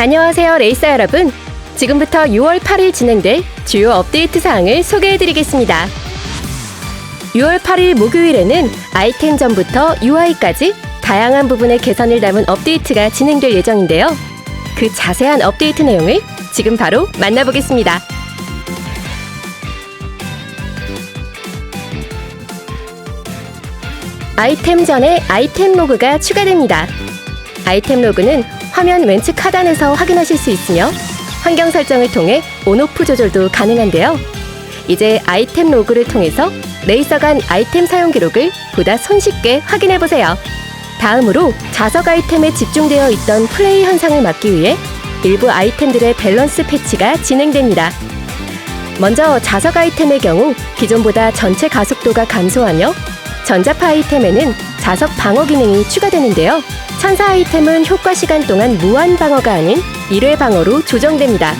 안녕하세요, 레이서 여러분. 지금부터 6월 8일 진행될 주요 업데이트 사항을 소개해드리겠습니다. 6월 8일 목요일에는 아이템 전부터 UI까지 다양한 부분의 개선을 담은 업데이트가 진행될 예정인데요. 그 자세한 업데이트 내용을 지금 바로 만나보겠습니다. 아이템 전에 아이템 로그가 추가됩니다. 아이템 로그는 화면 왼측 하단에서 확인하실 수 있으며 환경 설정을 통해 온오프 조절도 가능한데요. 이제 아이템 로그를 통해서 레이서 간 아이템 사용 기록을 보다 손쉽게 확인해 보세요. 다음으로 자석 아이템에 집중되어 있던 플레이 현상을 막기 위해 일부 아이템들의 밸런스 패치가 진행됩니다. 먼저 자석 아이템의 경우 기존보다 전체 가속도가 감소하며 전자파 아이템에는 자석 방어 기능이 추가되는데요. 천사 아이템은 효과 시간 동안 무한 방어가 아닌 1회 방어로 조정됩니다.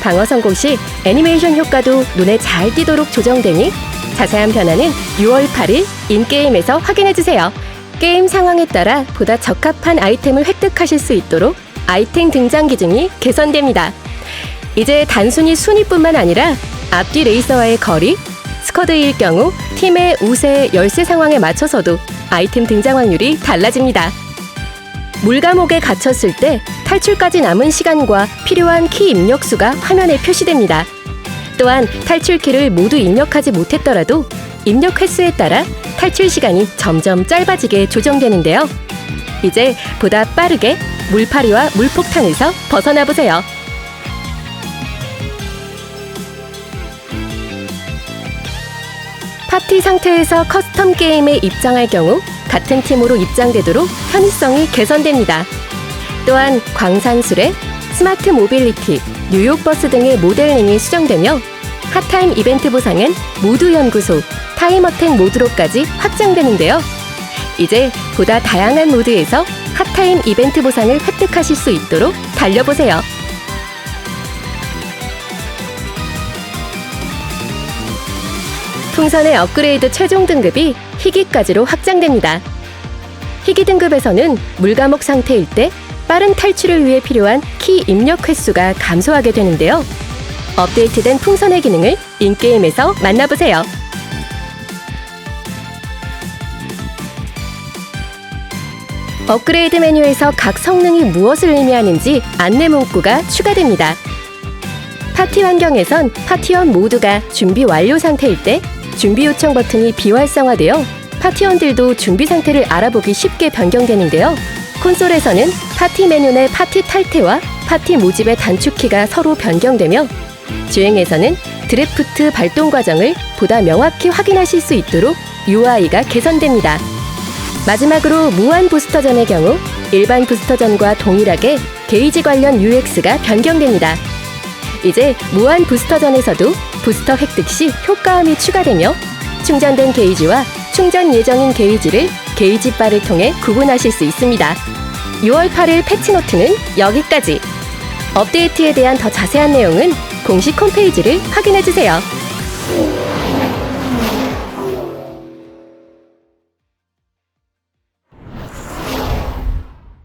방어 성공 시 애니메이션 효과도 눈에 잘 띄도록 조정되니 자세한 변화는 6월 8일 인게임에서 확인해주세요. 게임 상황에 따라 보다 적합한 아이템을 획득하실 수 있도록 아이템 등장 기준이 개선됩니다. 이제 단순히 순위뿐만 아니라 앞뒤 레이서와의 거리, 스쿼드일 경우 팀의 우세 열세 상황에 맞춰서도 아이템 등장 확률이 달라집니다. 물감옥에 갇혔을 때 탈출까지 남은 시간과 필요한 키 입력수가 화면에 표시됩니다. 또한 탈출 키를 모두 입력하지 못했더라도 입력 횟수에 따라 탈출 시간이 점점 짧아지게 조정되는데요. 이제 보다 빠르게 물파리와 물폭탄에서 벗어나 보세요. 파티 상태에서 커스텀 게임에 입장할 경우 같은 팀으로 입장되도록 편의성이 개선됩니다. 또한 광산수레, 스마트 모빌리티, 뉴욕 버스 등의 모델링이 수정되며 핫타임 이벤트 보상은 모두 연구소, 타임어택 모드로까지 확장되는데요. 이제 보다 다양한 모드에서 핫타임 이벤트 보상을 획득하실 수 있도록 달려보세요. 풍선의 업그레이드 최종 등급이 희귀까지로 확장됩니다. 희귀 등급에서는 물감옥 상태일 때 빠른 탈출을 위해 필요한 키 입력 횟수가 감소하게 되는데요. 업데이트된 풍선의 기능을 인게임에서 만나보세요. 업그레이드 메뉴에서 각 성능이 무엇을 의미하는지 안내 문구가 추가됩니다. 파티 환경에선 파티원 모두가 준비 완료 상태일 때 준비 요청 버튼이 비활성화되어 파티원들도 준비 상태를 알아보기 쉽게 변경되는데요. 콘솔에서는 파티 메뉴 내 파티 탈퇴와 파티 모집의 단축키가 서로 변경되며 주행에서는 드래프트 발동 과정을 보다 명확히 확인하실 수 있도록 UI가 개선됩니다. 마지막으로 무한 부스터전의 경우 일반 부스터전과 동일하게 게이지 관련 UX가 변경됩니다. 이제 무한 부스터전에서도 부스터 획득 시 효과음이 추가되며 충전된 게이지와 충전 예정인 게이지를 게이지 바를 통해 구분하실 수 있습니다. 6월 8일 패치노트는 여기까지. 업데이트에 대한 더 자세한 내용은 공식 홈페이지를 확인해 주세요.